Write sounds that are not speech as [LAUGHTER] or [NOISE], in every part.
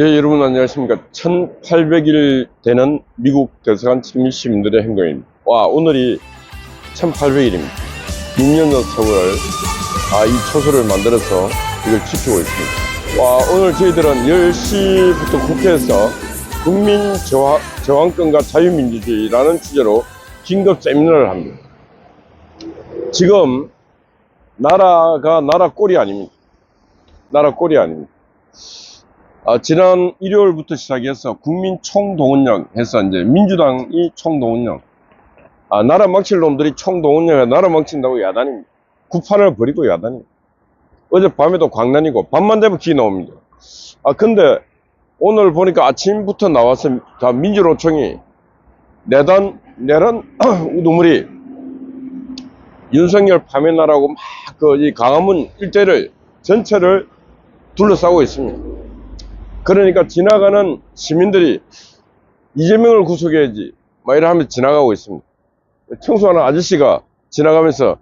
예, 여러분 안녕하십니까. 1800일 되는 미국 대사관 친미 시민들의 행동입니다. 와, 오늘이 1800일입니다. 6년 전 세월, 아, 이 초소를 만들어서 이걸 지키고 있습니다. 와, 오늘 저희들은 10시부터 국회에서 국민 저하, 저항권과 자유민주주의라는 주제로 긴급 세미나를 합니다. 지금 나라가 나라 꼴이 아닙니다. 나라 꼴이 아닙니다. 아, 지난 일요일부터 시작해서 국민 총동원령 해서 이제 민주당이 총동원령. 아, 나라 망칠 놈들이 총동원령에 나라 망친다고 야단입니다. 구판을 버리고 야단입니다. 어제 밤에도 광란이고 밤만 되면 기 나옵니다. 아, 근데 오늘 보니까 아침부터 나와서 다 민주노총이 내단, 내란 [CLEARS THROAT] 우두물이 윤석열 파면하라고 막 그 이 강화문 일대를 전체를 둘러싸고 있습니다. 그러니까 지나가는 시민들이 이재명을 구속해야지 막 이러면서 지나가고 있습니다. 청소하는 아저씨가 지나가면서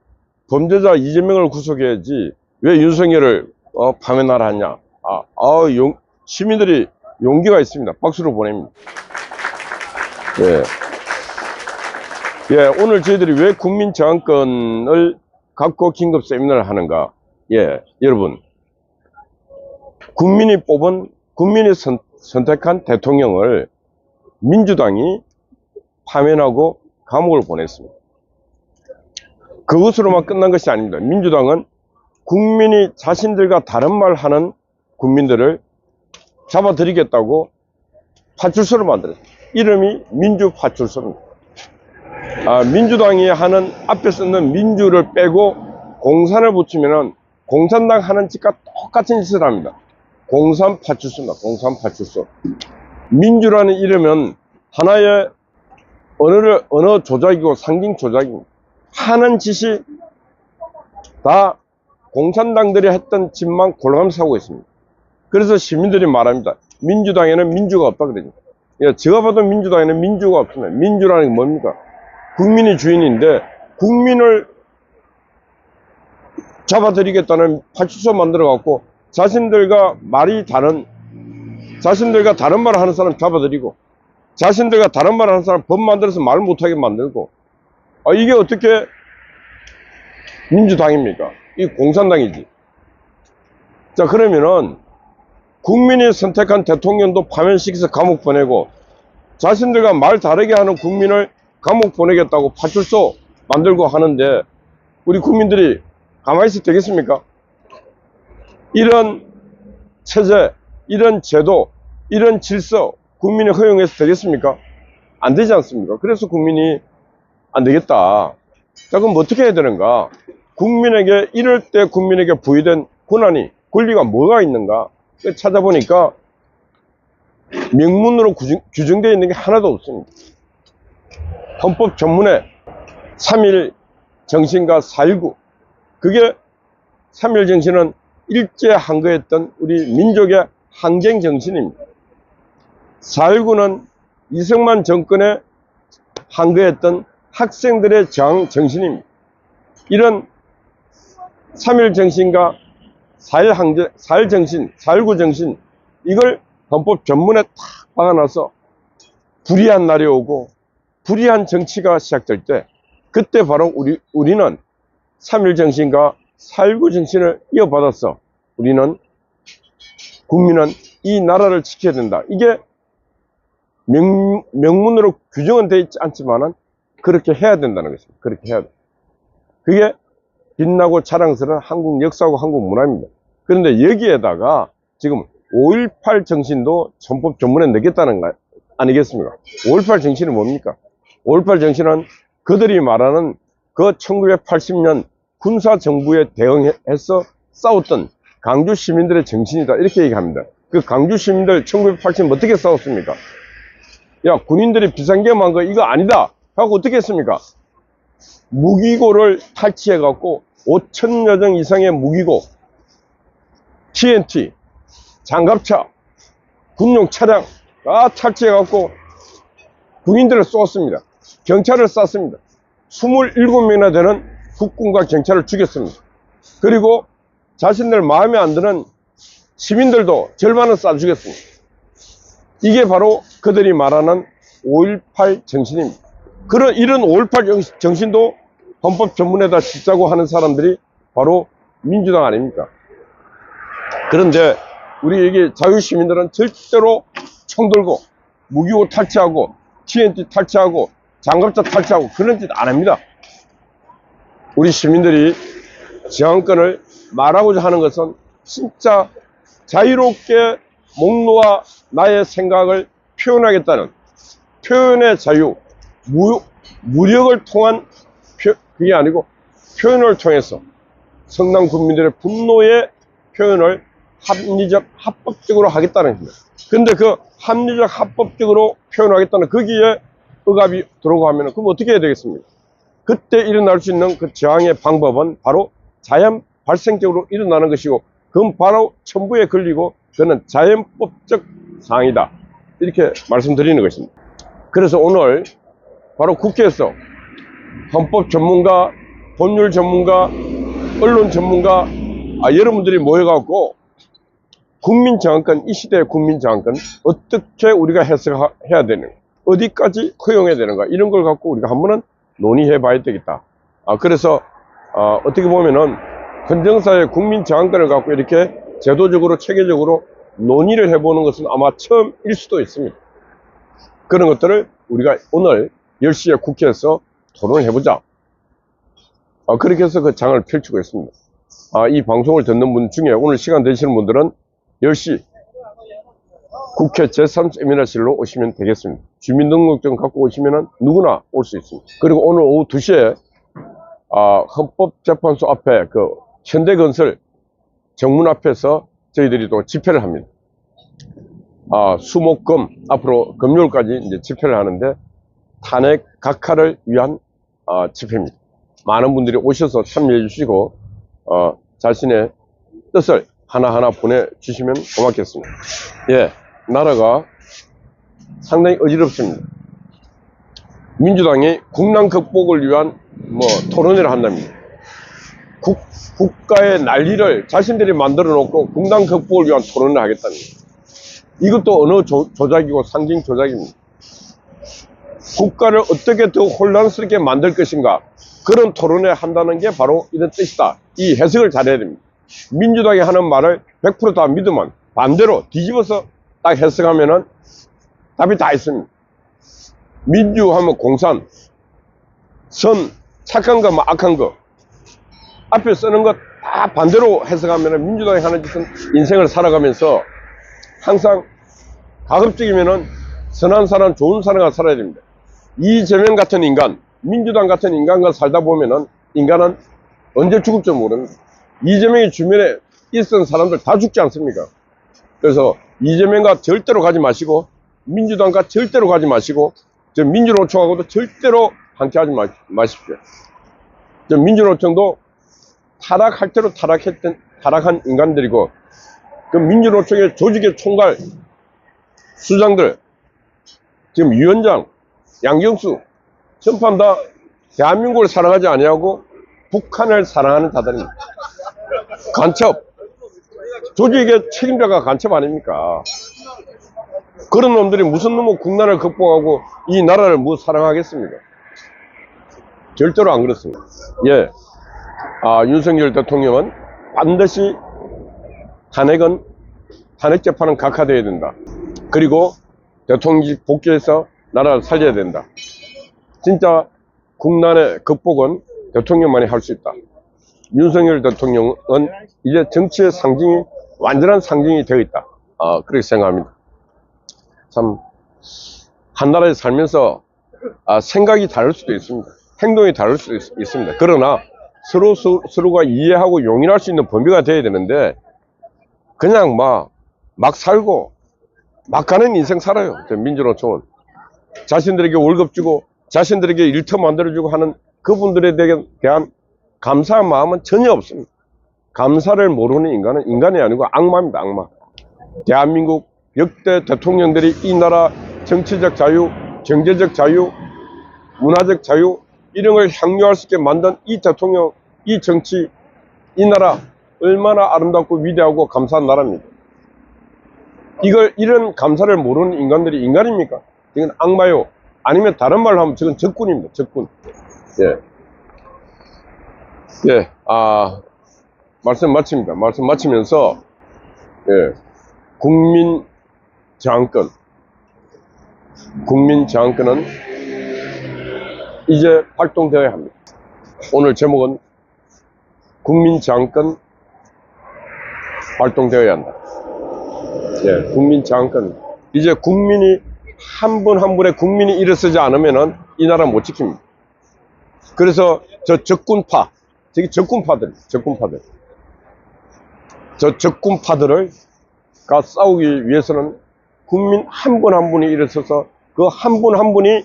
범죄자 이재명을 구속해야지 왜 윤석열을 어, 파면하라 하냐. 아, 아 용, 시민들이 용기가 있습니다. 박수로 보냅니다. 예. 예, 오늘 저희들이 왜 국민 저항권을 갖고 긴급 세미나를 하는가. 예, 여러분. 국민이 뽑은 국민이 선, 택한 대통령을 민주당이 파면하고 감옥을 보냈습니다. 그것으로만 끝난 것이 아닙니다. 민주당은 국민이 자신들과 다른 말 하는 국민들을 잡아들이겠다고 파출소를 만들었습니다. 이름이 민주파출소입니다. 아, 민주당이 하는 앞에 쓰는 민주를 빼고 공산을 붙이면은 공산당 하는 짓과 똑같은 짓을 합니다. 공산 파출소입니다. 공산 파출소. 민주라는 이름은 하나의 언어를, 언어 조작이고 상징 조작입니다. 하는 짓이 다 공산당들이 했던 짓만 골라가면서 하고 있습니다. 그래서 시민들이 말합니다. 민주당에는 민주가 없다 그러죠. 예, 제가 봐도 민주당에는 민주가 없습니다. 민주라는 게 뭡니까? 국민이 주인인데 국민을 잡아들이겠다는 파출소 만들어 갖고 자신들과 말이 다른 자신들과 다른 말을 하는 사람 잡아들이고 자신들과 다른 말을 하는 사람 법 만들어서 말 못하게 만들고 아, 이게 어떻게 민주당입니까? 이 공산당이지. 자 그러면은 국민이 선택한 대통령도 파면시켜서 감옥 보내고 자신들과 말 다르게 하는 국민을 감옥 보내겠다고 파출소 만들고 하는데 우리 국민들이 가만히 있어 되겠습니까? 이런 체제, 이런 제도, 이런 질서 국민이 허용해서 되겠습니까? 안 되지 않습니까? 그래서 국민이 안 되겠다. 자, 그럼 어떻게 해야 되는가? 국민에게, 이럴 때 국민에게 부여된 권한이, 권리가 뭐가 있는가? 찾아보니까 명문으로 규정, 규정되어 있는 게 하나도 없습니다. 헌법 전문에 3일 정신과 4.19 그게 3일 정신은 일제 항거했던 우리 민족의 항쟁 정신입니다. 4.19는 이승만 정권에 항거했던 학생들의 저항 정신입니다. 이런 3일 정신과 4일 항쟁, 4일 정신, 4.19 정신 이걸 헌법 전문에 탁 박아놔서 불의한 날이 오고 불의한 정치가 시작될 때 그때 바로 우리, 우리는 3일 정신과 4.19 정신을 이어받아서 우리는 국민은 이 나라를 지켜야 된다. 이게 명, 명문으로 규정은 되어 있지 않지만은 그렇게 해야 된다는 것입니다. 그렇게 해야 돼. 그게 빛나고 자랑스러운 한국 역사하고 한국 문화입니다. 그런데 여기에다가 지금 5.18 정신도 헌법 전문에 넣겠다는 거 아니겠습니까? 5.18 정신은 뭡니까? 5.18 정신은 그들이 말하는 그 1980년 군사 정부에 대응해서 싸웠던 강주 시민들의 정신이다. 이렇게 얘기합니다. 그 강주 시민들 1980년 어떻게 싸웠습니까? 야, 군인들이 비상계엄한 거 이거 아니다. 하고 어떻게 했습니까? 무기고를 탈취해 갖고 5천여 정 이상의 무기고, TNT, 장갑차, 군용 차량 다 탈취해 갖고 군인들을 쏘았습니다. 경찰을 쐈습니다. 27명이나 되는 국군과 경찰을 죽였습니다. 그리고 자신들 마음에 안 드는 시민들도 절반은 쏴 죽였습니다. 이게 바로 그들이 말하는 5.18 정신입니다. 그런, 이런 5.18 정신도 헌법 전문에다 짓자고 하는 사람들이 바로 민주당 아닙니까? 그런데 우리에게 자유시민들은 절대로 총 들고 무기고 탈취하고 TNT 탈취하고 장갑차 탈취하고 그런 짓 안 합니다. 우리 시민들이 지향권을 말하고자 하는 것은 진짜 자유롭게 목 놓아 나의 생각을 표현하겠다는 표현의 자유, 무, 무력을 통한 표, 그게 아니고 표현을 통해서 성남 국민들의 분노의 표현을 합리적, 합법적으로 하겠다는 겁니다. 근데 그 합리적, 합법적으로 표현하겠다는 거기에 억압이 들어오고 하면 그럼 어떻게 해야 되겠습니까? 그때 일어날 수 있는 그 저항의 방법은 바로 자연 발생적으로 일어나는 것이고 그건 바로 첨부에 걸리고 그는 자연법적 사항이다. 이렇게 말씀드리는 것입니다. 그래서 오늘 바로 국회에서 헌법 전문가, 법률 전문가, 언론 전문가 아, 여러분들이 모여갖고 국민 정권이 시대의 국민 정권 어떻게 우리가 해석해야 되는가 어디까지 허용해야 되는가 이런 걸 갖고 우리가 한 번은 논의해 봐야 되겠다. 아, 그래서 어, 떻게 보면은 헌정사의 국민 정권을 갖고 이렇게 제도적으로 체계적으로 논의를 해보는 것은 아마 처음일 수도 있습니다. 그런 것들을 우리가 오늘 10시에 국회에서 토론을 해보자. 아, 그렇게 해서 그 장을 펼치고 있습니다. 아, 이 방송을 듣는 분 중에 오늘 시간 되시는 분들은 10시 국회 제3세미나실로 오시면 되겠습니다. 주민등록증 갖고 오시면 누구나 올 수 있습니다. 그리고 오늘 오후 2시에 아, 헌법재판소 앞에 그 현대건설 정문 앞에서 저희들이 또 집회를 합니다. 아, 수목금 앞으로 금요일까지 이제 집회를 하는데 탄핵 각하를 위한 아, 집회입니다. 많은 분들이 오셔서 참여해 주시고 어, 자신의 뜻을 하나하나 보내주시면 고맙겠습니다. 예, 나라가 상당히 어지럽습니다. 민주당이 국난 극복을 위한 뭐 토론회를 한답니다. 국, 국가의 난리를 자신들이 만들어 놓고 국난 극복을 위한 토론을 하겠다는. 이것도 어느 조, 조작이고 상징 조작입니다. 국가를 어떻게 더 혼란스럽게 만들 것인가 그런 토론회 한다는 게 바로 이런 뜻이다. 이 해석을 잘해야 됩니다. 민주당이 하는 말을 100%다 믿으면 반대로 뒤집어서 딱 해석하면은 답이 다 있습니다. 민주하면 공산, 선, 착한 거, 뭐 악한 거. 앞에 쓰는 것 다 반대로 해석하면은 민주당이 하는 짓은 인생을 살아가면서 항상 가급적이면은 선한 사람, 좋은 사람과 살아야 됩니다. 이재명 같은 인간, 민주당 같은 인간과 살다 보면은 인간은 언제 죽을지 모릅니다. 이재명의 주변에 있던 사람들 다 죽지 않습니까? 그래서 이재명과 절대로 가지 마시고 민주당과 절대로 가지 마시고 저 민주노총하고도 절대로 함께하지 마, 마십시오. 저 민주노총도 타락할 대로 타락했던 타락한 인간들이고 그 민주노총의 조직의 총괄 수장들 지금 위원장 양경수 전판 다 대한민국을 사랑하지 아니하고 북한을 사랑하는 자들입니다. 간첩. 조직의 책임자가 간첩 아닙니까? 그런 놈들이 무슨 놈의 국난을 극복하고 이 나라를 뭐 사랑하겠습니까? 절대로 안 그렇습니다. 예. 아, 윤석열 대통령은 반드시 탄핵은, 탄핵 재판은 각하되어야 된다. 그리고 대통령직 복귀해서 나라를 살려야 된다. 진짜 국난의 극복은 대통령만이 할 수 있다. 윤석열 대통령은 이제 정치의 상징이 완전한 상징이 되어 있다. 어, 그렇게 생각합니다. 참, 한 나라에 살면서 아, 생각이 다를 수도 있습니다. 행동이 다를 수도 있, 습니다 그러나 서로, 서, 서로가 이해하고 용인할 수 있는 범위가 되어야 되는데 그냥 막, 막 살고 막 가는 인생 살아요. 민주노총은. 자신들에게 월급 주고 자신들에게 일터 만들어주고 하는 그분들에 대한 감사한 마음은 전혀 없습니다. 감사를 모르는 인간은 인간이 아니고 악마입니다, 악마. 대한민국 역대 대통령들이 이 나라 정치적 자유, 경제적 자유, 문화적 자유, 이런 걸 향유할 수 있게 만든 이 대통령, 이 정치, 이 나라 얼마나 아름답고 위대하고 감사한 나라입니다. 이걸 이런 감사를 모르는 인간들이 인간입니까? 이건 악마요. 아니면 다른 말로 하면 저건 적군입니다. 적군. 예. 예. 아 말씀 마칩니다. 말씀 마치면서 예. 국민 저항권. 국민 저항권은 이제 활동되어야 합니다. 오늘 제목은 국민 저항권 활동되어야 한다. 예, 국민 저항권. 이제 국민이 한분한 분의 국민이 일어서지 않으면은 이 나라 못 지킵니다. 그래서 저 적군파, 저기 적군파들, 적군파들. 저 적군파들을 가 싸우기 위해서는 국민 한분한 분이 일어서서 그 한분한 분이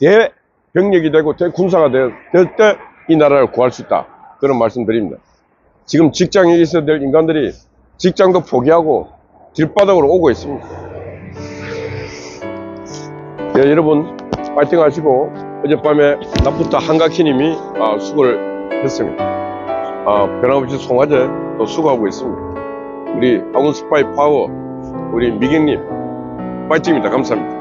대병력이 되고 대군사가 될 때 이 나라를 구할 수 있다. 그런 말씀 드립니다. 지금 직장에 있어야 될 인간들이 직장도 포기하고 길바닥으로 오고 있습니다. 네, 여러분 파이팅 하시고 어젯밤에 낮부터 한가키님이 아, 수고를 했습니다. 아, 변함없이 송화제 또 수고하고 있습니다. 우리 아군 스파이 파워 우리 미경님 പറ്റി മിനിറ്റ് ഹംസമിറ്റ്